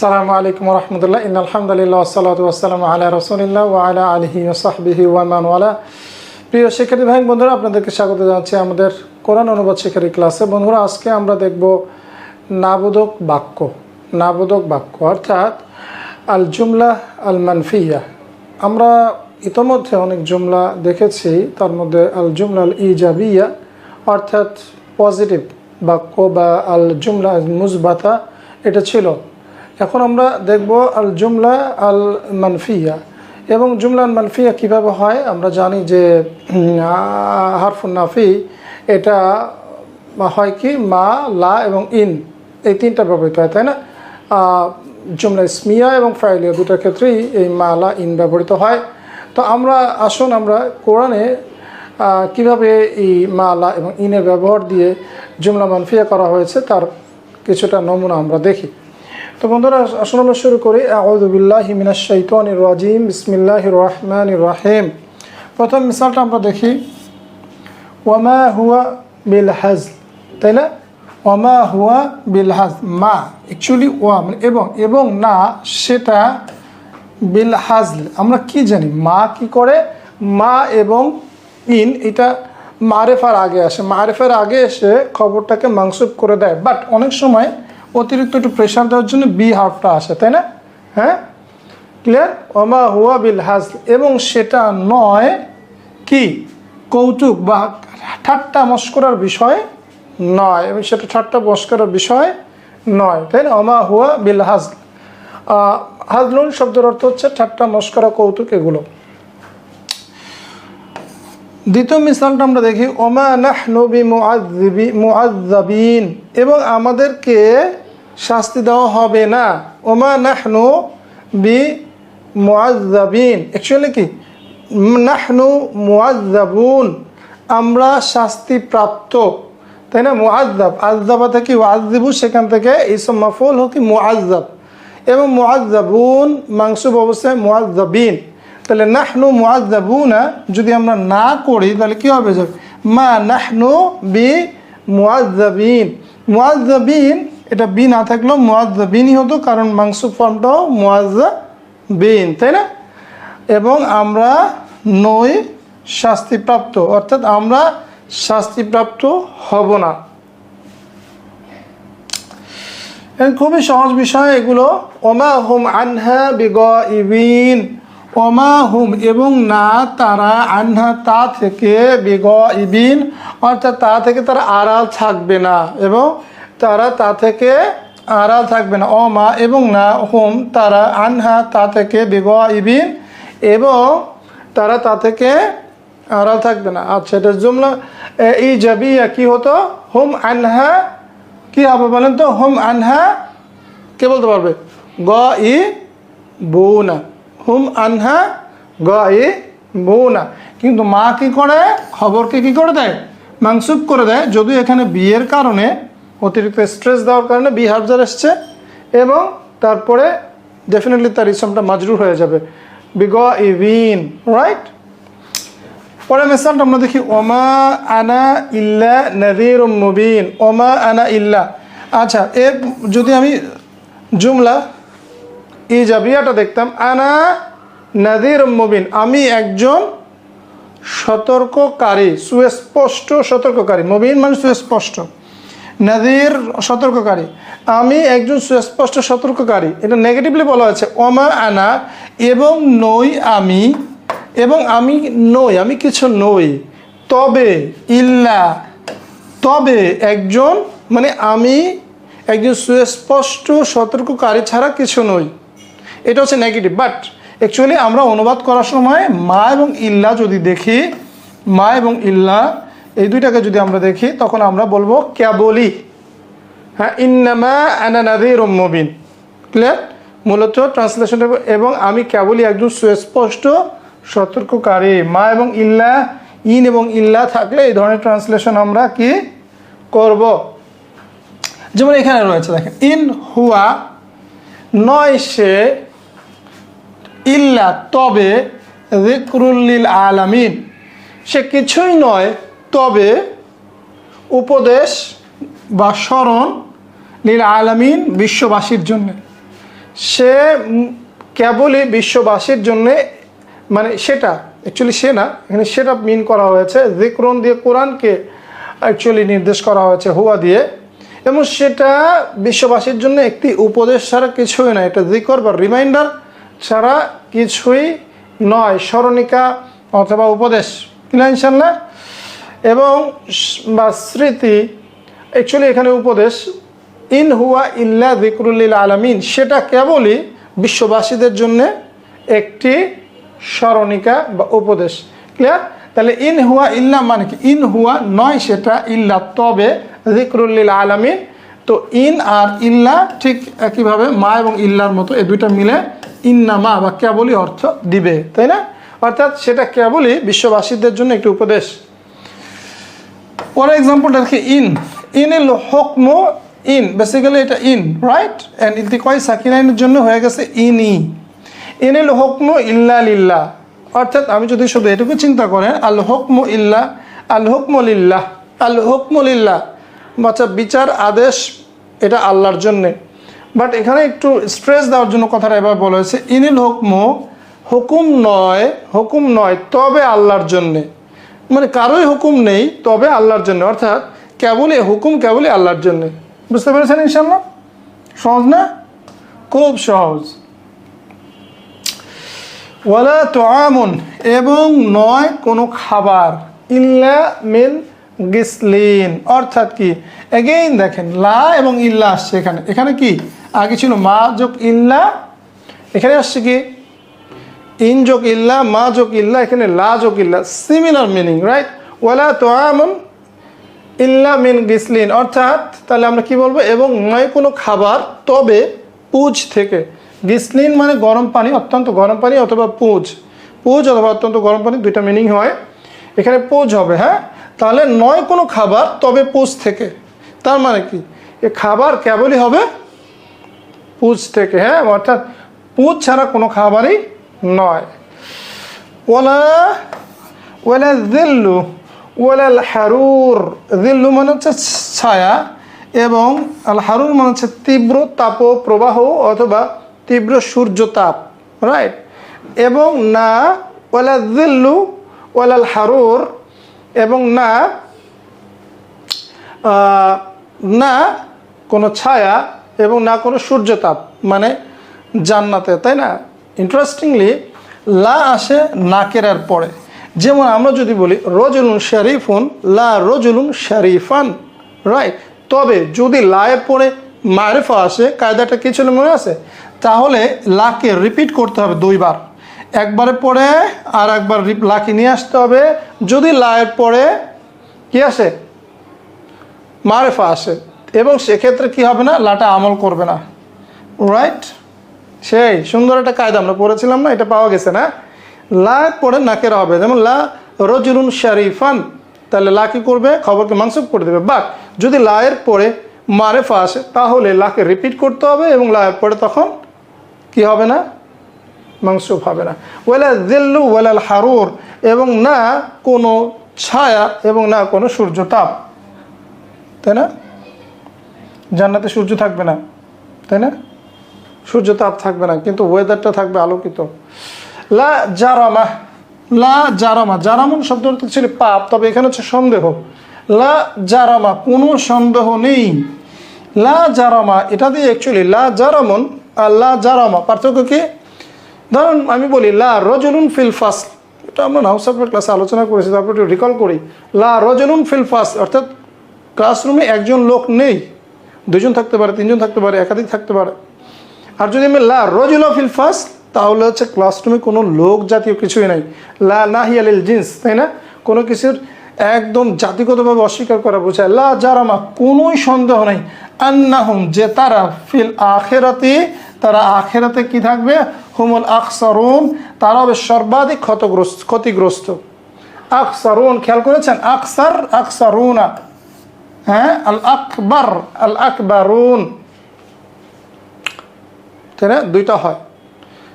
সালামু আলাইকুম রহমতুল্লাহ। ইন আলহামদুলিল্লাহ আসসালামু আলা রসুলিল্লাহ ওয়া আলা আলিহি ওসাহবিহি ওয়ামান ওয়ালা। প্রিয় শিক্ষার্থী ভাই, বন্ধুরা, আপনাদেরকে স্বাগত জানাচ্ছি আমাদের কোরআন অনুবাদ শিক্ষার্থী ক্লাসে। বন্ধুরা, আজকে আমরা দেখব নাবোধক বাক্য নাবোধক বাক্য, অর্থাৎ আল জুমলা আল মানফিয়া আমরা ইতোমধ্যে অনেক জুমলা দেখেছি, তার মধ্যে আল জুমলা আল ইজাবিয়া অর্থাৎ পজিটিভ বাক্য বা আল জুমলা মুজবাতা এটা ছিল এখন আমরা দেখব আল জুমলা আল মানফিয়া এবং জুমলা আল মানফিয়া কীভাবে হয়? আমরা জানি যে হারফুন নাফি, এটা হয় কি? মা, লা এবং ইন। এই তিনটা ব্যবহৃত হয়, তাই না? জুমলা ইসমিয়া এবং ফাইলিয়া দুটার ক্ষেত্রেই এই মা, লা, ইন ব্যবহৃত হয়। তো আমরা, আসুন আমরা কোরআনে কীভাবে এই মা, লা এবং ইনের ব্যবহার দিয়ে জুমলা মানফিয়া করা হয়েছে, তার কিছুটা নমুনা আমরা দেখি। তো বন্ধুরা আসুন আমরা শুরু করি। আউদুবিল্লাহ শাইতানির রাজিম। বিসমিল্লাহির রহমানির রহিম। প্রথম মিসালটা আমরা দেখি। ওয়ামা হুয়া বিল হাজ তাই না ওয়ামা হুয়া বিল হাজ মা অ্যাকচুয়ালি ওয়া মানে এবং এবং না, সেটা বিল হাজল আমরা কি জানি? মা কি করে? মা এবং ইন, এটা মারেফার আগে আসে। মারেফার আগে এসে খবরটাকে মাংসুপ করে দেয়। বাট অনেক সময় অতিরিক্ত একটু প্রেশার দেওয়ার জন্য বি হাফটা আসে তাই না? হ্যাঁ? ক্লিয়ার ওমা হুয়া বিল হাজল। এবং সেটা নয় কি? কৌতুক বা ঠাট্টা মস্করার বিষয় নয়। এবং সেটা ঠাট্টা মস্করার বিষয় নয় তাই না? অমা হুয়া বিল আহ, হাজলুন শব্দের অর্থ হচ্ছে ঠাট্টা মস্করা কৌতুক এগুলো। দ্বিতীয় মিসালটা আমরা দেখি, ওমা নাহনবি মুআযিবি মুআযযাবিন এবং আমাদেরকে শাস্তি দেওয়া হবে না, ওমা নাহনু বি মুআযযাবিন অ্যাকচুয়ালি কি? নাহনু মুআযযাবুন আমরা শাস্তি প্রাপ্ত। তাই না? মুআযযাব আযযাবা থেকে ওয়াযিবু সেখান থেকে ইসম মাফুল হকি মুআযযাব এবং মুআযযাবুন মাংসুব অবস্থায় মুআযযাবিন তাহলে নাহনু মুআযযাবুনা যদি আমরা না করি, তাহলে কি হবে যাবে মা নাহনু বি মুআযযাবিন মুআযযাবিন এটা বি না থাকলেও মুআযযাবিনই হতো, কারণ মাংসুব ফর্মটাও মুআযযাবিন তাই না? এবং আমরা নই শাস্তিপ্রাপ্ত, অর্থাৎ আমরা শাস্তিপ্রাপ্ত হব না। খুবই সহজ বিষয় এগুলো। ওমা হুম আনহা বিগ ইবিন ওমা হুম এবং না তারা আনহা তা থেকে বিগ ইবিন, অর্থাৎ তা থেকে তারা আড়াল থাকবে না এবং তারা তা থেকে আড়াল থাকবে না। অমা এবং না হুম তারা আনহা তা থেকে বিগ ইবিন এবং তারা তা থেকে আড়াল থাকবে না। আচ্ছা এটা জুমলা এই জাবিয়া কি হতো? হুম আনহা, কি হবে বলেন তো? হুম আনহা, কে বলতে পারবে? গ ই বউনা হুম আনহা গ ই বউনা কিন্তু মা কি করে? খবরকে কি করে দেয়? মাংসুপ করে দেয়। যদিও এখানে বিয়ের কারণে অতিরিক্ত স্ট্রেস দেওয়ার কারণে বি হাফজার এসছে এবং তারপরে ডেফিনেটলি তার ইসমটা মাজরুর হয়ে যাবে। বিগ ইভিন রাইট পরে মেসালটা আমরা দেখি, ওমা আনা ইল্লা নদীর মুবিন। ওমা আনা ইল্লা। আচ্ছা এ যদি আমি জুমলা এই জাবিয়াটা দেখতাম, আনা নদীর মুবিন, আমি একজন সতর্ককারী, সুস্পষ্ট সতর্ককারী, মুবিন মানে সুস্পষ্ট, নদীর সতর্ককারী, আমি একজন সুস্পষ্ট সতর্ককারী, এটা নেগেটিভলি বলা হয়েছে, ওমা আনা, এবং নই আমি, এবং আমি নই, আমি কিছু নই, তবে, ইল্লা, তবে একজন মানে আমি একজন সুস্পষ্ট সতর্ককারী ছাড়া কিছু নই। এটা হচ্ছে নেগেটিভ বাট অ্যাকচুয়ালি আমরা অনুবাদ করার সময় মা এবং ইল্লা যদি দেখি, মা এবং ইল্লা, এই দুইটাকে যদি আমরা দেখি, তখন আমরা বলব ক্যাবলি হ্যাঁ ইন্নামা আনা নাদির মুবিন। ক্লিয়ার মূলত ট্রান্সলেশন এবং আমি কেবলই একজন সুস্পষ্ট সতর্ককারী। মা এবং ইল্লা, ইন এবং ইল্লা থাকলে এই ধরনের ট্রান্সলেশন আমরা কি করব? যেমন এখানে রয়েছে, দেখেন, ইন হুয়া, নয় সে ইল্লা তবে রিকরুল্লিল আলামিন। সে কিছুই নয়, তবে উপদেশ বা স্মরণ লীল আলামিন বিশ্ববাসীর জন্য। সে কেবলই বিশ্ববাসীর জন্যে মানে সেটা অ্যাকচুয়ালি সে না, এখানে সেটা মিন করা হয়েছে জিক্রন দিয়ে কোরআনকে অ্যাকচুয়ালি নির্দেশ করা হয়েছে, হুয়া দিয়ে। এবং সেটা বিশ্ববাসীর জন্য একটি উপদেশ ছাড়া কিছুই না এটা জিকর বা রিমাইন্ডার ছাড়া কিছুই নয়, স্মরণিকা অথবা উপদেশ। ইনশাল্লাহ এবং বা স্মৃতি অ্যাকচুয়ালি এখানে উপদেশ, ইন হুয়া ইল্লা জিকরুল্লিল আলামিন সেটা কেবলই বিশ্ববাসীদের জন্য একটি স্মরণিকা বা উপদেশ। ক্লিয়ার তাহলে ইন হুয়া ইল্লা মানে কি? ইন হুয়া নয় সেটা, ইল্লা তবে জিকরুল্লিল আলামিন। তো ইন আর ইল্লা ঠিক একইভাবে মা এবং ইল্লার মতো এই দুইটা মিলে ইন্না মা বা কেবলই অর্থ দিবে, তাই না? অর্থাৎ সেটা কেবলই বিশ্ববাসীদের জন্য একটি উপদেশ। পরের এক্সাম্পলটা দেখি ইন ইন এল হকম ইন বেসিক্যালি এটা ইন রাইট অ্যান্ড ইলতিকয় সাকিনাইনের জন্য হয়ে গেছে ইন। ই ইন এল হকম ইল্লা লিল্লা। অর্থাৎ আমি যদি শুধু এটুকু চিন্তা করেন, আল হকম ইল্লা, আল হকম লিল্লাহ আল হকম লিল্লাহ বাচ্চা বিচার, আদেশ, এটা আল্লাহর জন্যে। বাট এখানে একটু স্ট্রেস দেওয়ার জন্য কথাটা এবার বলা হয়েছে, ইনিল হুকম, হুকুম নয় হুকুম নয়, তবে আল্লাহর জন্যে। মানে কারোই হুকুম নেই, তবে আল্লাহর জন্য, অর্থাৎ কেবলই, হুকুম কেবলই আল্লাহর জন্য। বুঝতে পেরেছেন ইনশাল্লাহ সহজ না? খুব সহজ। ওয়ালা তোয়ামুন এবং নয় কোনো খাবার, ইল্লা মিন গিসলিন অর্থাৎ কি? এগেইন দেখেন, লা এবং ইল্লা আসছে এখানে। এখানে কি? আগে ছিল মা যোগ ইল্লা, এখানে আসছে কি? ইন যোগ ইল্লা, মা যোগ ইল্লা, এখানে লা যোগ ইল্লা। সিমিলার মিনিং রাইট ওয়ালা তোয়ামুন ইল্লা মিন গিসলিন। অর্থাৎ, তাহলে আমরা কি বলব? এবং নয় কোনো খাবার, তবে পুজ থেকে। গিসলিন মানে গরম পানি, অত্যন্ত গরম পানি অথবা পুজ। পুজ অথবা অত্যন্ত গরম পানি, দুইটা মিনিং হয়। এখানে পুজ হবে হ্যাঁ? তাহলে নয় কোনো খাবার তবে পুজ থেকে। তার মানে কি? এ খাবার কেবলই হবে পুজ থেকে হ্যাঁ? অর্থাৎ পুজ ছাড়া কোনো খাবারই নয়। ওলা ওয়ালা দিল্লু ওয়ালাল হারুর। দিল্লু মানে হচ্ছে ছায়া এবং আল হারুর মানে হচ্ছে তীব্র তাপ প্রবাহ অথবা তীব্র সূর্য তাপ রাইট এবং না, ওয়ালা দিল্লু ওয়ালাল হারুর এবং না না কোনো ছায়া এবং না কোনো সূর্যতাপ মানে জান্নাতে, তাই না? ইন্টারেস্টিংলি লা আসে নাকেরার পরে। যেমন আমরা যদি বলি, রজুলুন শরীফুন, লা রজুলুন শরীফান রাইট তবে যদি লায়ের পরে মারেফা আসে, কায়দাটা কি ছিল মনে আছে? তাহলে লাকে রিপিট করতে হবে দুইবার। একবারে পরে আর একবার লাকে নিয়ে আসতে হবে। যদি লায়ের পরে কি আসে? মারেফা আসে। এবং সেক্ষেত্রে কি হবে না? লাটা আমল করবে না। রাইট সেই সুন্দর একটা কায়দা আমরা পড়েছিলাম না? এটা পাওয়া গেছে না? লা পরে নাকের হবে। যেমন লা রজুলুন শরীফান। তাহলে লা কি করবে? খবরকে মানসুব করে দেবে। বাট যদি লায়ের পরে মারেফা আসে, তাহলে লাকে রিপিট করতে হবে এবং লায়ের পরে তখন কি হবে না? মাংসুব হবে না। ওয়ালা দিল্লু ওয়ালাল হারুর, এবং না কোনো ছায়া এবং না কোনো সূর্য তাপ। তাই না? জান্নাতে সূর্য থাকবে না। তাই না? সূর্য তাপ থাকবে না, কিন্তু ওয়েদারটা থাকবে আলোকিত। লা জারামা লা জারামা জারামন শব্দ অর্থ ছিল পাপ, তবে এখানে হচ্ছে সন্দেহ। লা জারামা, কোনো সন্দেহ নেই। লা জারামা, এটা দিয়ে অ্যাকচুয়ালি লা জারামন আর লা জারামা, পার্থক্য কি? ধরুন আমি বলি, লা রজলুন ফিল ফাস্ট এটা আমরা নাউসাফের ক্লাসে আলোচনা করেছি তারপর একটু রিকল করি। লা রজলুন ফিল ফাস্ট অর্থাৎ ক্লাসরুমে একজন লোক নেই, দুজন থাকতে পারে, তিনজন থাকতে পারে, একাধিক থাকতে পারে। আর যদি আমি লা রজুল ফিল ফাস্ট তাহলে হচ্ছে ক্লাসরুমে কোনো লোক জাতীয় কিছুই নাই। লা নাহিয়ালিল জিন্স, তাই না? কোনো কিছুর একদম জাতিগতভাবে অস্বীকার করা বোঝায়। লা জারামা কোনোই সন্দেহ নাই। আন্নাহুম, যে তারা ফিল আখেরাতে তারা আখেরাতে কি থাকবে? হুমুল আকসারুন তারা হবে সর্বাধিক ক্ষতগ্রস্ত ক্ষতিগ্রস্ত। আকসারুন খেয়াল করেছেন? আকসার আকসারুনা হ্যাঁ? আল আকবর আল আকবরুন। না? দুইটা হয়।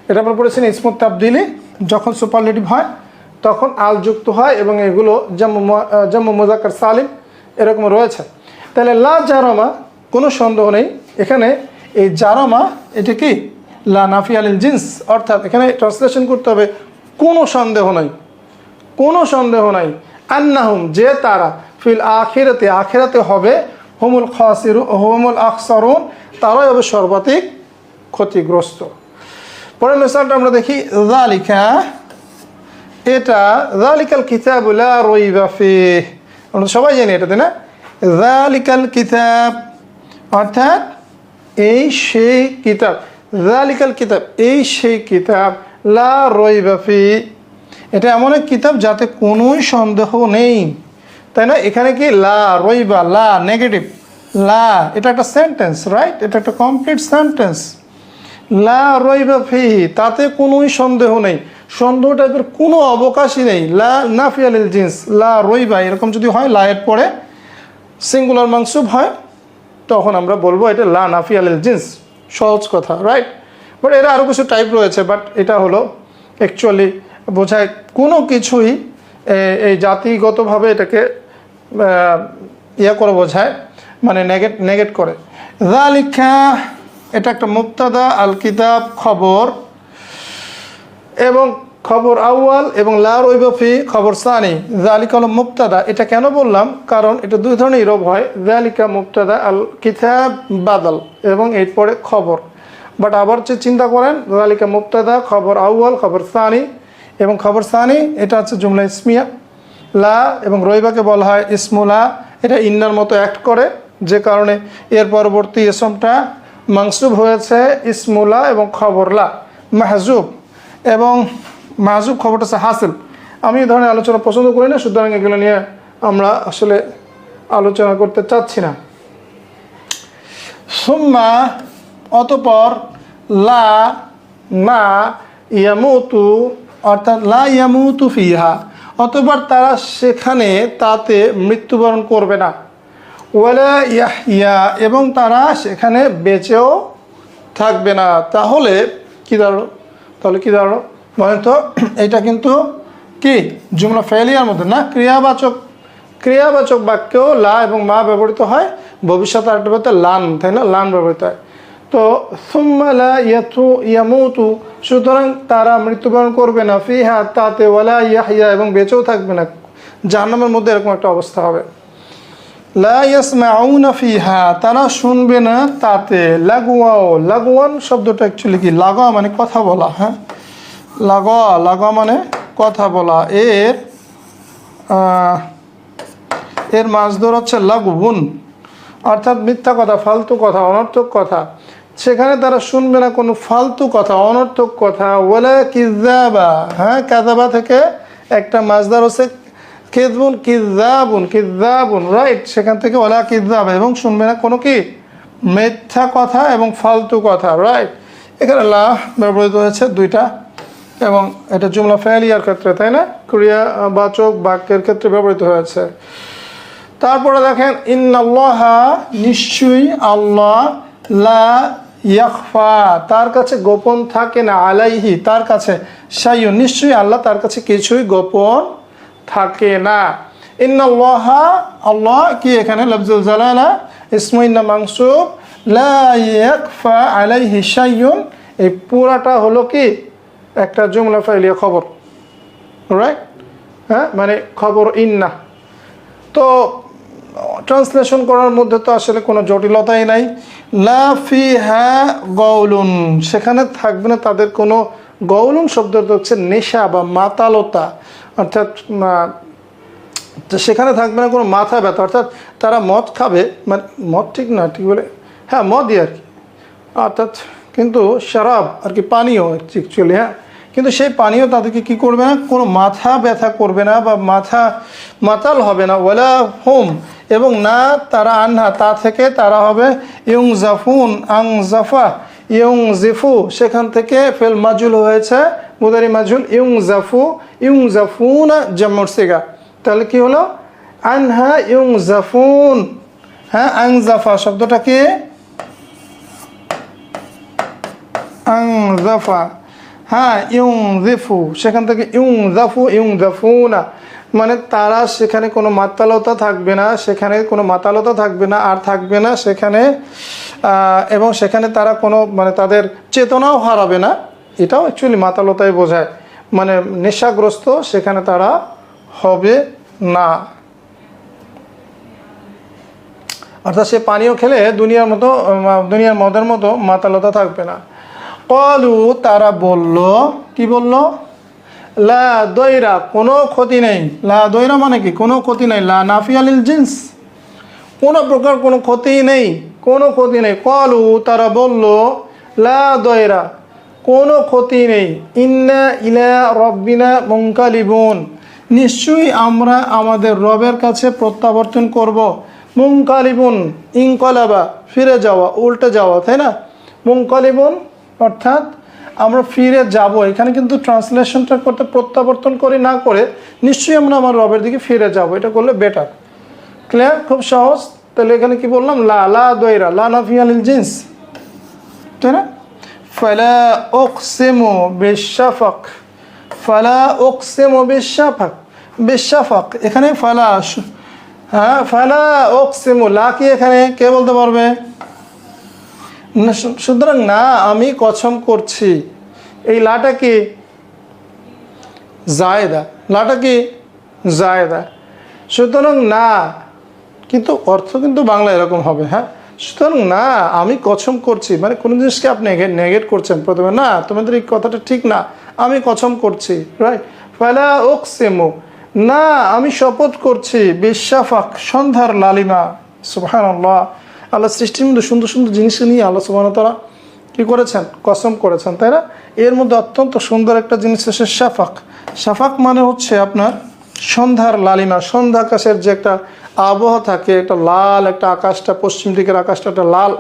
এটা আমরা পড়েছেন ইসমুত তাবদিলি। যখন সুপারলেটিভ হয় তখন আল যুক্ত হয় এবং এগুলো জম্মু ম- আহ, জম্মু মোজাক্কার সালিম এরকম রয়েছে। তাহলে লা জারামা কোনো সন্দেহ নেই। এখানে এই জারামা, এটা কি? লা নাফি আলিল জিন্স। অর্থাৎ এখানে ট্রান্সলেশন করতে হবে, কোনো সন্দেহ নাই। কোনো সন্দেহ নাই। আন্নাহুম, যে তারা ফিল আখেরাতে আখেরাতে হবে, হোমুল খাসিরু, হোমুল আখসারুন, তারাই হবে সর্বাধিক ক্ষতিগ্রস্ত। পরের মেসালটা আমরা দেখি জালিকা এটা জালিকাল কিতাবুলা রইবা ফি আমরা সবাই জানি এটা, তাই না? জালিকাল কিতাব, অর্থাৎ এই সেই কিতাব জালিকাল কিতাব, এই সেই কিতাব, লা রইবা ফি। এটা এমন এক কিতাব যাতে কোনোই সন্দেহ নেই। তাই না? এখানে কি লা রইবা লা নেগেটিভ, লা, এটা একটা সেন্টেন্স রাইট এটা একটা কমপ্লিট সেন্টেন্স লা রইবা ফিহি তাতে কোনোই সন্দেহ নেই। সন্দেহ টাইপের কোনো অবকাশই নেই। লা নাফিয়ালিল জিন্স, লা রইবা এরকম যদি হয় লায়ের পরে সিঙ্গুলার মাংসুব হয়। তখন আমরা বলব এটা লা নাফি নাফিয়ালিল জিন্স, সহজ কথা রাইট বাট এর আরও কিছু টাইপ রয়েছে বাট এটা হলো অ্যাকচুয়ালি বোঝায় কোনো কিছুই এই জাতিগতভাবে এটাকে ইয়ে করে বোঝায় মানে নেগেট নেগেট করে। জালিকা এটা একটা মুক্তাদা আল কিতাব খবর, এবং খবর আউয়াল এবং লার ওইবফি খবর সানি। জালিকা হলো মুক্তাদা এটা কেন বললাম? কারণ এটা দুই ধরনের রব হয়। জালিকা মুক্তাদা আল কিতাব বাদল এবং এরপরে খবর। বাট আবার যে চিন্তা করেন জালিকা মুক্তাদা খবর আউয়াল, খবর সানি এবং খবর সানি, এটা হচ্ছে জুমলা ইসমিয়া। লা এবং রইবাকে বলা হয় ইসমুলা এটা ইন্নার মতো অ্যাক্ট করে। যে কারণে এর পরবর্তী এসমটা মাংসুব হয়েছে ইসমুলা এবং খবরলা মাহজুব। এবং মাহজুব খবরটা হচ্ছে হাসিল। আমি এই ধরনের আলোচনা পছন্দ করি না, সুতরাং এগুলো নিয়ে আমরা আসলে আলোচনা করতে চাচ্ছি না। সুম্মা, অতপর লা, মা, ইয়ামুতু, অর্থাৎ লা ইয়ামুতু ফিহা, অতপর তারা সেখানে তাতে মৃত্যুবরণ করবে না। ওয়ালা ইয়াহিয়া এবং তারা সেখানে বেঁচেও থাকবে না। তাহলে কী দাঁড়াল? তাহলে কী দাঁড়াল? বলেন তো এটা কিন্তু কি? জুমলা ফেলিয়ার মধ্যে, না? ক্রিয়াবাচক ক্রিয়াবাচক বাক্যেও লা এবং মা ব্যবহৃত হয়। ভবিষ্যৎ আরেকটা লান, তাই না? লান ব্যবহৃত হয়। তো, সুম্মা লা ইয়াতু ইয়ামুতু, সুতরাং তারা মৃত্যুবরণ করবে না। ফিহা তাতে ওয়ালা ইয়াহিয়া এবং বেঁচেও থাকবে না। জাহান্নামের মধ্যে এরকম একটা অবস্থা হবে। লা ইয়াসমাউনা ফিহা, তারা শুনবে না তাতে। লাগুয়াও, লাগুয়ান শব্দটা অ্যাকচুয়ালি কি? লাগোয়া মানে কথা বলা হ্যাঁ? লাগোয়া লাগোয়া মানে কথা বলা। এর এর মাছ ধর হচ্ছে লাগুন অর্থাৎ মিথ্যা কথা, ফালতু কথা, অনর্থক কথা। সেখানে তারা শুনবে না কোনো ফালতু কথা, অনর্থক কথা। ওলা কিজাবা হ্যাঁ কাজাবা থেকে একটা মাছদার হচ্ছে কেদবুন কিজাবুন কিজাবুন রাইট? সেখান থেকে ওলা কিজাবা এবং শুনবে না কোনো কি? মিথ্যা কথা এবং ফালতু কথা, রাইট? এখানে লা ব্যবহৃত হয়েছে দুইটা এবং এটা জুমলা ফেলিয়ার ক্ষেত্রে, তাই না? ক্রিয়াবাচক বাক্যের ক্ষেত্রে ব্যবহৃত হয়েছে। তারপরে দেখেন, ইন্নাল্লাহা, নিশ্চয়ই আল্লাহ লা ইয়াখফা, তার কাছে গোপন থাকে না, আলাইহি, তার কাছে সাইয়ুন নিশ্চয়ই আল্লাহ তার কাছে কিছুই গোপন থাকে না। ইন্নাল্লাহা, আল্লাহ, কি এখানে? লফজুল জালালা ইসমুইন্না মাংসুব লা ইয়াখফা আলাইহি সাইয়ুন এই পুরাটা হলো কি? একটা জুমলা ফাইলিয়া খবর রাইট হ্যাঁ মানে খবর ইন্না। তো ট্রান্সলেশন করার মধ্যে তো আসলে কোনো জটিলতাই নাই। লা ফি হ্যাঁ গৌলুন, সেখানে থাকবে না তাদের কোনো গৌলুন শব্দটা হচ্ছে নেশা বা মাতালতা। অর্থাৎ সেখানে থাকবে না কোনো মাথা ব্যথা। অর্থাৎ তারা মদ খাবে মানে মদ ঠিক না, ঠিক বলে হ্যাঁ মদই আর কি। অর্থাৎ কিন্তু শরাব আর কি পানীয় অ্যাকচুয়ালি হ্যাঁ। কিন্তু সেই পানীয় তাদেরকে কি করবে না? কোনো মাথা ব্যথা করবে না বা মাথা মাতাল হবে না। ওয়ালা হোম, এবং না তারা আনহা, তা থেকে তারা হবে ইয়ং জাফুন আং জাফা ইয়ং জিফু সেখান থেকে ফেল মাজুল হয়েছে, মুদারি মাজুল ইয়ং জাফু ইয়ং জাফুন জামর সেগা। তাহলে কি হলো? আনহা ইয়ং জাফুন হ্যাঁ আং জাফা শব্দটা কি? আংজাফা। হ্যাঁ ইউং জিফু সেখান থেকে ইউং জাফু ইউং জাফুনা মানে তারা সেখানে কোনো মাতালতা থাকবে না, সেখানে কোনো মাতালতা থাকবে না, আর থাকবে না সেখানে এবং সেখানে তারা কোনো মানে তাদের চেতনাও হারাবে না, এটাও অ্যাকচুয়ালি মাতালতাই বোঝায়। মানে নেশাগ্রস্ত সেখানে তারা হবে না। অর্থাৎ সে পানীয় খেলে দুনিয়ার মতো, দুনিয়ার মদের মতো মাতালতা থাকবে না। কলু, তারা বলল, কি বলল? লা দৈরা, কোনো ক্ষতি নেই। লা দৈরা মানে কি? কোনো ক্ষতি নেই। লা নাফি আলিল জিন্স। কোনো প্রকার কোনো ক্ষতি নেই। কোনো ক্ষতি নেই। কলু, তারা বলল, লা দয়রা কোনো ক্ষতি নেই। ইন্না ইলা রব্বিনা মুঙ্কালিবুন নিশ্চয়ই আমরা আমাদের রবের কাছে প্রত্যাবর্তন করব। মুঙ্কালিবুন ইনকলাবা, ফিরে যাওয়া, উল্টে যাওয়া, তাই না? মুঙ্কালিবুন অর্থাৎ আমরা ফিরে যাব। এখানে কিন্তু ট্রান্সলেশনটা করতে প্রত্যাবর্তন করি, না করে নিশ্চয়ই আমরা আমার রবের দিকে ফিরে যাব। এটা করলে বেটার ক্লিয়ার খুব সহজ। তাহলে এখানে কি বললাম? লা লা দৈরা লা, নাফি আলিল জিন্স। তাই না? ফালা ওকসেমো বেশাফাক ফালা ওকসেমো বেশাফাক বেশাফাক এখানে ফালা হ্যাঁ ফালা ওকসেমো লা কি এখানে? কে বলতে পারবে? সুতরাং না, আমি কসম করছি। এই লাটা কি জায়দা? লাটা কি জায়দা? সুতরাং না, কিন্তু অর্থ কিন্তু বাংলা এরকম হবে হ্যাঁ? সুতরাং না, আমি কসম করছি। মানে কোনো জিনিসকে আপনি নেগেট করছেন প্রথমে, না, তোমাদের এই কথাটা ঠিক না, আমি কসম করছি রাইট ফালা ওকসেমো না, আমি শপথ করছি বিশ্বাফাক সন্ধ্যার লালিমা সুবহান আল্লাহ সৃষ্টির মধ্যে সুন্দর সুন্দর জিনিস নিয়ে আল্লাহ সুবাহ তারা কি করেছেন? কসম করেছেন, তাই না? এর মধ্যে অত্যন্ত সুন্দর একটা জিনিস হচ্ছে শাফাক। শাফাক মানে হচ্ছে আপনার সন্ধ্যার লালিমা। সন্ধ্যা আকাশের যে একটা আবহাওয়া থাকে, একটা লাল একটা আকাশটা, পশ্চিম দিকের আকাশটা একটা লাল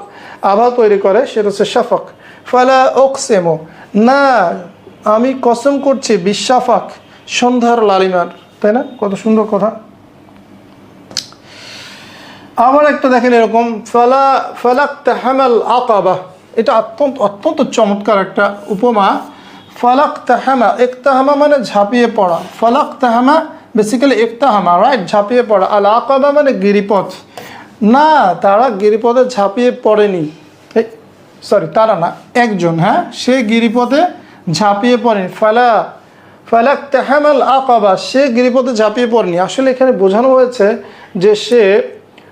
আবহাওয়া তৈরি করে, সেটা হচ্ছে শাফাক। ফালা ওকসেমো না, আমি কসম করছি বিশ্বাফাক সন্ধ্যার লালিমার। তাই না? কত সুন্দর কথা। আবার একটা দেখেন এরকম, ফালা ফালাক তাহামাল আকাবা এটা অত্যন্ত অত্যন্ত চমৎকার একটা উপমা। ফালাক তাহামা একতাহামা মানে ঝাঁপিয়ে পড়া। ফালাক তাহামা বেসিক্যালি একতাহামা রাইট ঝাঁপিয়ে পড়া। আল আকাবা মানে গিরিপথ। না, তারা গিরিপথে ঝাঁপিয়ে পড়েনি। সরি তারা না, একজন হ্যাঁ? সে গিরিপথে ঝাঁপিয়ে পড়েনি। ফালা ফালাক তাহামাল আকাবা, সে গিরিপথে ঝাঁপিয়ে পড়েনি। আসলে এখানে বোঝানো হয়েছে যে সে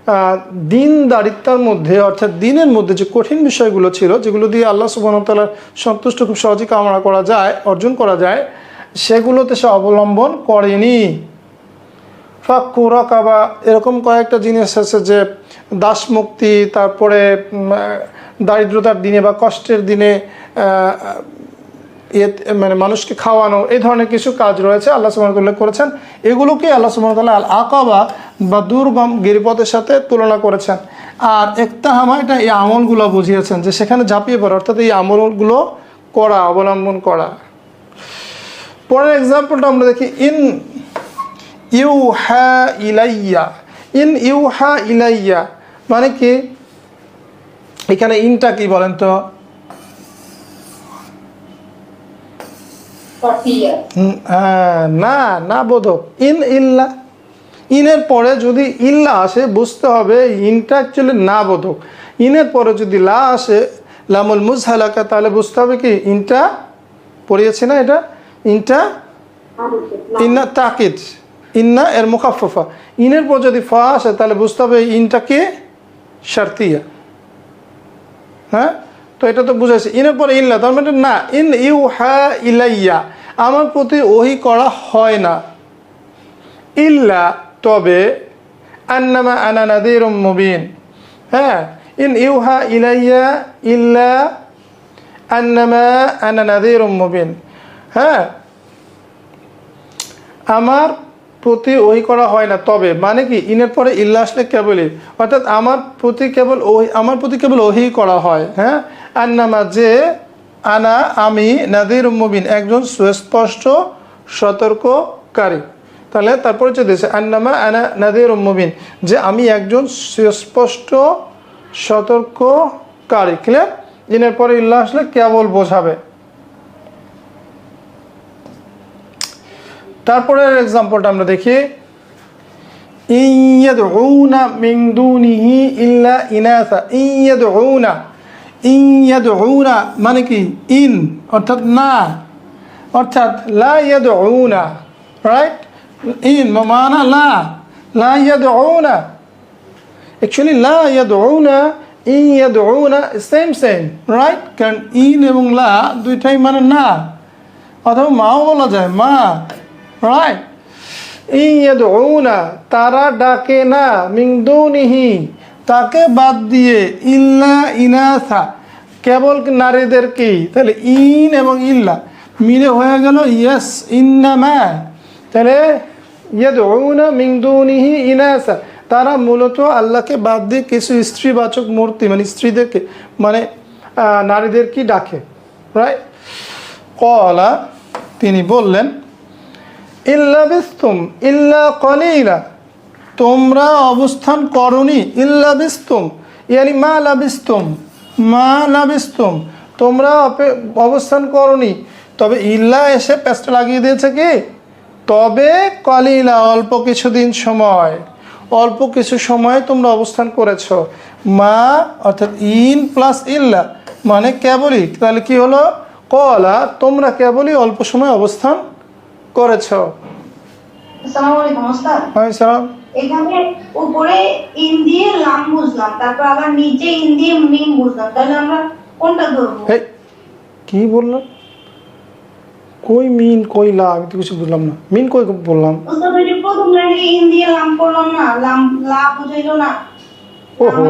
আহ, দিনদারিত্বার মধ্যে অর্থাৎ দিনের মধ্যে যে কঠিন বিষয়গুলো ছিল যেগুলো দিয়ে আল্লাহ সুবাহতালার সন্তুষ্ট খুব সহজে কামনা করা যায় অর্জন করা যায় সেগুলোতে সে অবলম্বন করেনি। ফাক্কু রাকাবা এরকম কয়েকটা জিনিস আছে যে দাস মুক্তি তারপরে দারিদ্রতার দিনে বা কষ্টের দিনে ইয়ে মানে মানুষকে খাওয়ানো, এই ধরনের কিছু কাজ রয়েছে আল্লাহ উল্লেখ করেছেন। এগুলোকে আল্লাহ সুবাহতাল্লাহ আল আকাবা বা দুর্গম গিরিপথের সাথে তুলনা করেছেন। আর একতাহামা এটা এই আমলগুলো বুঝিয়েছেন যে সেখানে ঝাঁপিয়ে পড়ে, অর্থাৎ এই আমলগুলো করা, অবলম্বন করা। পরের এক্সাম্পলটা আমরা দেখি, ইন ইউ হা ইলাইয়া। ইন ইউ হা ইলাইয়া মানে কি? এখানে ইনটা কি বলেন তো Tortilla. হুম, হ্যাঁ, না না বোধক ইন ইল্লা। ইনের পরে যদি ইল্লা আসে, বুঝতে হবে ইনটা অ্যাকচুয়ালি না বোধক ইনের পরে যদি লা আসে, লামুল মুজহালাকা, তাহলে বুঝতে হবে কি, ইনটা পড়িয়েছে না এটা? ইনটা ইন্না তাকিদ। ইন্না এর মুখাফফা ইনের পর যদি ফা আসে, তাহলে বুঝতে হবে ইনটা কি? শার্তিয়া। হ্যাঁ? এটা তো বুঝাইছে। ইনের পরে ইল্লা তার মানে না, ইন ইউ হা ইলাইয়া, আমার প্রতি ওহি করা হয় না। ইল্লা, তবে, আন্নামা আনা নাদির মুবিন। হ্যাঁ ইন ইউ ইউহা ইলাইয়া, ইল্লা, আন্নামা আনা নাদির মুবিন। হ্যাঁ আমার প্রতি ওই করা হয় না, তবে মানে কি, ইনের পরে ইল্লা আসলে কেবলই। অর্থাৎ আমার প্রতি কেবল ওই আমার প্রতি কেবল ওহি করা হয় হ্যাঁ? আন্নামা যে, আনা আমি নাদির মুবিন, একজন সুস্পষ্ট সতর্ককারী। তাহলে তারপরে যে দিয়েছে, আন্নামা আনা নাদির মুবিন, যে আমি একজন সুস্পষ্ট সতর্ককারী। ক্লিয়ার ইনের পরে ইল্লা আসলে কেবল বোঝাবে। তারপরের এক্সাম্পলটা আমরা দেখি। ইয়াদউনা মিন দুনিহি ইল্লা ইনাসা ইয়াদউনা ইয়াদউনা মানে কি? ইন, অর্থাৎ না। অর্থাৎ লা ইয়াদউনা রাইট ইন, মানা লা লা ইয়াদউনা। অ্যাকচুয়ালি লা ইয়াদউনা, ইন ইয়াদউনা সেম সেম রাইট কারণ ইন এবং লা দুইটাই মানে না। অথবা মাও বলা যায়, মা রাইট ইয়াদউনা, তারা ডাকে না মিংদুনিহি তাকে বাদ দিয়ে ইল্লা ইনাসা কেবল নারীদেরকেই? তাহলে ইন এবং ইল্লা মিলে হয়ে গেল ইয়েস ইন্নামা। তাহলে ইয়াদউনা মিংদুনিহি ইনাসা। তারা মূলত আল্লাহকে বাদ দিয়ে কিছু স্ত্রীবাচক মূর্তি মানে স্ত্রীদেরকে মানে আহ, নারীদেরকে ডাকে রাইট কলা তিনি বললেন ইল্লা বিস্তুম ইল্লা কলিলা। তোমরা অবস্থান করনি ইল্লা বিস্তুম। ইয়ানি মা লাবিস্তুম মা লাবিস্তুম। তোমরা অবস্থান করনি। তবে ইল্লা এসে পেস্ট লাগিয়ে দিয়েছে কি? তবে কলিলা অল্প কিছুদিন সময়। অল্প কিছু সময় তোমরা অবস্থান করেছ। মা অর্থাৎ ইন প্লাস ইল্লা মানে কেবলই। তাহলে কি হলো? কলা তোমরা কেবলই অল্প সময় অবস্থান করেছ। আসসালামু আলাইকুম এখানে উপরে ইন দিয়ে লাম বুঝলাম তারপর আবার নিচে ইন দিয়ে মিম বুঝলাম তাহলে আমরা কোনটা ধরবো? কি বললাম কই মিন কই লা আমি তো কিছু বুঝলাম না। মিন কই বললাম? প্রথম লাইনে ইন দিয়ে লাম করলাম না লাম লা বুঝাইলো না। ওহো।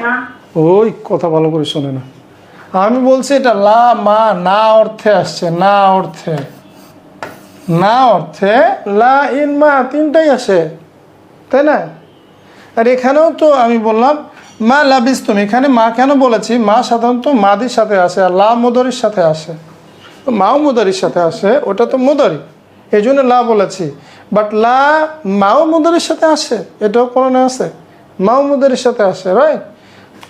না। ওই কথা ভালো করে শোনে না। আমি বলছি এটা লা মা না অর্থে আসছে না অর্থে। না অর্থে লা ইন মা তিনটাই আসে। তাই না? আর এখানেও তো আমি বললাম, মা লাবিস্তুম। এখানে মা কেন বলেছি? মা সাধারণত মাদির সাথে আসে আর লা মোদরির সাথে আসে। মাও মোদারির সাথে আসে, ওটা তো মোদারি। এই জন্য লা বলেছি। বাট লা মাও মোদারির সাথে আসে, এটাও কোরআনে আছে। মাও মোদারির সাথে আসে রাইট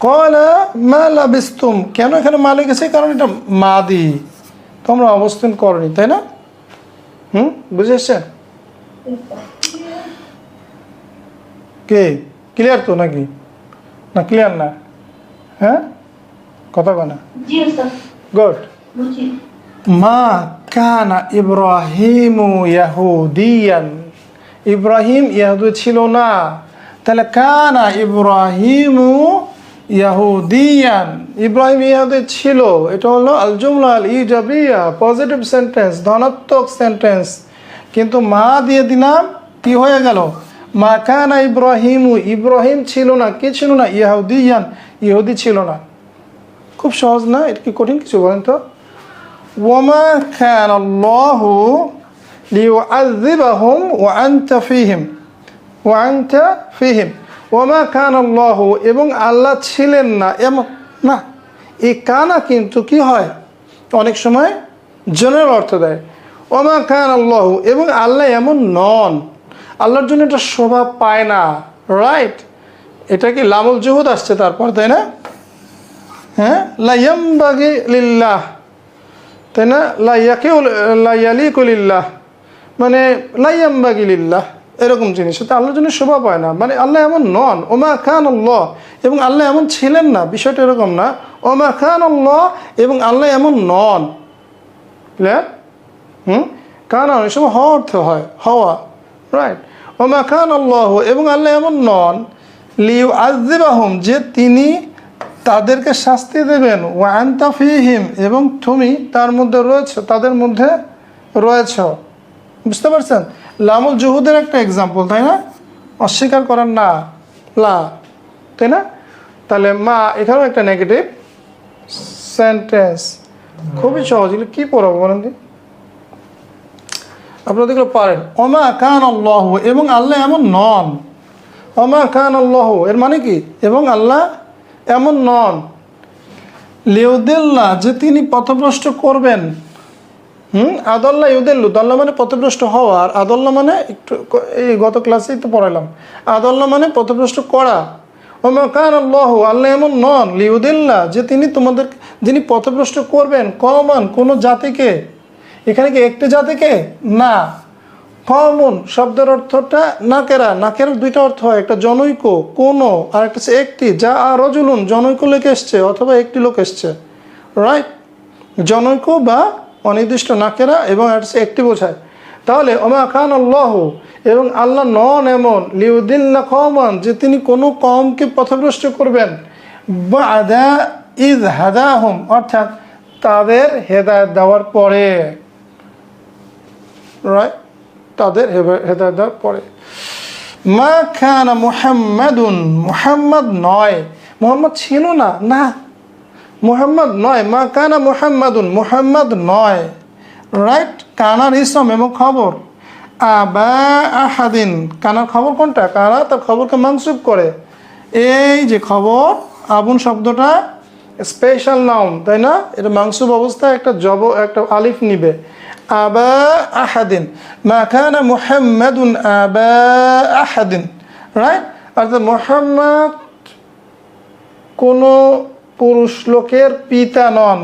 কলা মা লাবিস্তুম। কেন এখানে মা লেগেছে কারণ এটা মাদি। তোমরা অবস্থান করনি, তাই না? হুম? বুঝে কে? ক্লিয়ার তো নাকি? না ক্লিয়ার না। হ্যাঁ? কথা কনা গুড মা কানা ইব্রাহিমু ইয়াহুদিয়ান। ইব্রাহিম ইয়াহুদি ছিল না। তাহলে কানা ইব্রাহিমু ইয়াহুদিয়ান। ইব্রাহিম ইয়াহুদি ছিল। এটা হলো আল জুমলা আল ইজাবিয়া পজিটিভ সেন্টেন্স ধনাত্মক সেন্টেন্স কিন্তু মা দিয়ে দিলাম কি হয়ে গেল? মা কানা ইব্রাহিম ইব্রাহিম ছিল না, কে ছিল না? ইয়াহুদি ইয়ান ইহুদি ছিল না। খুব সহজ না? এটা কি কঠিন কিছু বলেন তো? ওমা খান আল্লাহ লিউআযিবাহুম ওয়া আনতা ফিহিম, ওয়া আনতা ফীহিম। ওমা খান আল্লাহ, এবং আল্লাহ ছিলেন না। এমন না এই কানা কিন্তু কি হয়? অনেক সময় জনের অর্থ দেয়। ওমা খান আল্লাহ, এবং আল্লাহ এমন নন। আল্লাহর জন্য এটা শোভা পায় না রাইট এটা কি লামুল জুহুদ আসছে তারপর, তাই না? হ্যাঁ? লাইয়াম বাগি লিল্লাহ। তাই না? লাইয়াকেও লাইয়ালিকুলিল্লাহ মানে লাইয়াম বাগি লিল্লাহ, এরকম জিনিস। এটা আল্লাহর জন্য শোভা পায় না। মানে আল্লাহ এমন নন। ওমা খান আল্লাহ এবং আল্লাহ এমন ছিলেন না, বিষয়টা এরকম না। ওমা খান আল্লাহ এবং আল্লাহ এমন নন। হুম? কারণ সময় হওয়া অর্থ হয়। হওয়া রাইট ওমা খান আল্লাহ, এবং আল্লাহ এমন নন লিউ আজদিবাহম যে তিনি তাদেরকে শাস্তি দেবেন। ওয়ান্তা ফিহিম, এবং তুমি তার মধ্যে রয়েছ, তাদের মধ্যে রয়েছ। বুঝতে পারছেন? লামুল জুহুদের একটা এক্সাম্পল তাই না? অস্বীকার করার না। লা, তাই না? তাহলে মা এখানেও একটা নেগেটিভ সেন্টেন্স খুবই সহজ, এগুলো কী পড়াবো বলেন আপনারা এগুলো পারেন। অমা কান আল্লাহ এবং আল্লাহ এমন নন। অমা খান আল্লাহ এর মানে কি? এবং আল্লাহ এমন নন। লিউদিল্লা, যে তিনি পথভ্রষ্ট করবেন। হুম? আদল্লা ইউদেল্লু, দল্লা মানে পথভ্রষ্ট হওয়া আর আদল্লা মানে একটু এই গত ক্লাসেই তো পড়ালাম আদল্লা মানে পথভ্রষ্ট করা। ওমা কান আল্লাহ আল্লাহ এমন নন। লিউদিল্লা, যে তিনি তোমাদের যিনি পথভ্রষ্ট করবেন কমান কোনো জাতিকে এখানে কি একটি জাতিকে না। কমন শব্দের অর্থটা নাকেরা। নাকের দুইটা অর্থ হয়, একটা জনৈক, কোনো, আর একটা একটি, যা আর রজুলুন, জনৈক লোক এসছে, অথবা একটি লোক এসছে। রাইট জনৈক বা অনির্দিষ্ট নাকেরা এবং হচ্ছে একটি বোঝায়। তাহলে, ওমা খান আল্লাহ, এবং আল্লাহ নন এমন লিউদ্দিল্লা কমান যে তিনি কোনো কমকে পথভ্রষ্ট করবেন। বা আদা ইদ হাদাহম, অর্থাৎ তাদের হেদায়ত দেওয়ার পরে। রাইট তাদের হেদায়ত পরে। মা খানা মুহাম্মাদুন, মুহাম্মদ নয়, মুহাম্মদ ছিল না না। মুহাম্মদ নয়, মা কানা মুহাম্মাদুন, মুহাম্মদ নয়। রাইট, কানার ইসম এবং খবর। আবা আহাদিন, কানার খবর কোনটা? কানা তার খবরকে মাংসুব করে। এই যে খবর, আবুন শব্দটা স্পেশাল নাউন তাই না? এটা মাংসুব অবস্থায় একটা জব, একটা আলিফ নিবে। আবা আহাদিন। মা কানা মুহাম্মাদুন আবা আহাদিন। রাইট অর্থাৎ মুহাম্মদ কোনো পুরুষ লোকের পিতা নন।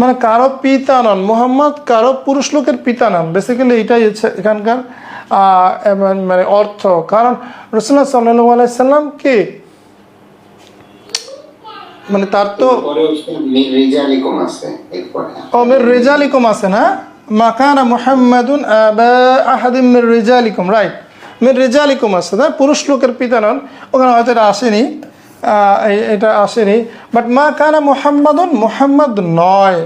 মানে কারও পিতা নন। মোহাম্মদ কারও পুরুষ লোকের পিতা নন। বেসিক্যালি এটাই হচ্ছে এখানকার মানে অর্থ। কারণ রসুল্লাহ সাল্লু আলাইসাল্লাম কে? মানে তার তো রিজালিকুম আছে না? মাকানা মুহাম্মাদুন আহাদিম মির রেজালিকুম রাইট মির রেজালিকুম আছে না? পুরুষ লোকের পিতা নন, ওখানে হয়তো এটা আসেনি এটা আসেনি বাট মা কানা মুহাম্মাদুন মুহাম্মদ নয়,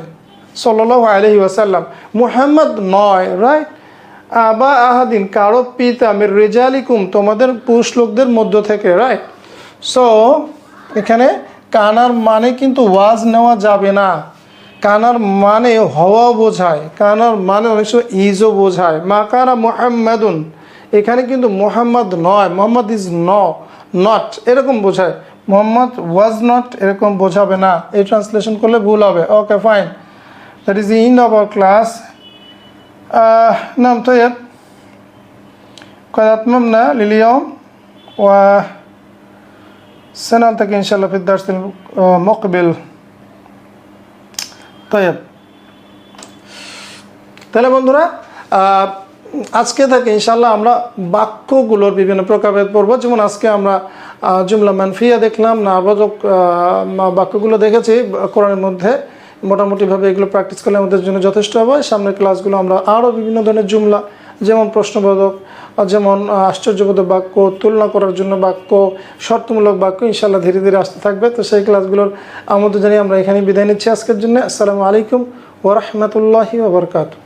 সাল্লাল্লাহু আলাইহি ওয়াসাল্লাম। মুহাম্মদ নয় রাইট আবা আহাদিন, কারও পিতা, মির রেজালিকুম, তোমাদের পুরুষ লোকদের মধ্য থেকে রাইট সো এখানে কানার মানে কিন্তু ওয়াজ নেওয়া যাবে না। কানার মানে হওয়া বোঝায় কানার মানে অনেক সময় ইজও বোঝায় মা কানা মোহাম্মদুন এখানে কিন্তু মোহাম্মদ নয় মোহাম্মদ ইজ ন নট এরকম বোঝায় মোহাম্মদ ওয়াজ নট এরকম বোঝাবে না এই ট্রান্সলেশন করলে ভুল হবে okay fine that is in our class নাম طيب قد أتممنا لليوم وسنلتقي إن شاء الله في الدرس المقبل তাই তাহলে বন্ধুরা আজকে থেকে ইনশাল্লাহ আমরা বাক্যগুলোর বিভিন্ন প্রকারভেদ পড়ব। যেমন আজকে আমরা জুমলা মানফিয়া দেখলাম নাবাদক বাক্যগুলো দেখেছি, কোরআনের মধ্যে। মোটামুটিভাবে এগুলো প্র্যাকটিস করলে আমাদের জন্য যথেষ্ট হবে। সামনের ক্লাসগুলো আমরা আরও বিভিন্ন ধরনের জুমলা যেমন প্রশ্নবোধক যেমন আশ্চর্যবোধক বাক্য, তুলনা করার জন্য বাক্য, শর্তমূলক বাক্য ইনশাল্লাহ ধীরে ধীরে আসতে থাকবে। তো সেই ক্লাসগুলোর আমাদের জানিয়ে আমরা এখানে বিদায় নিচ্ছি আজকের জন্য। আসসালামু আলাইকুম ওরহমতুল্লাহি ওবরকাতু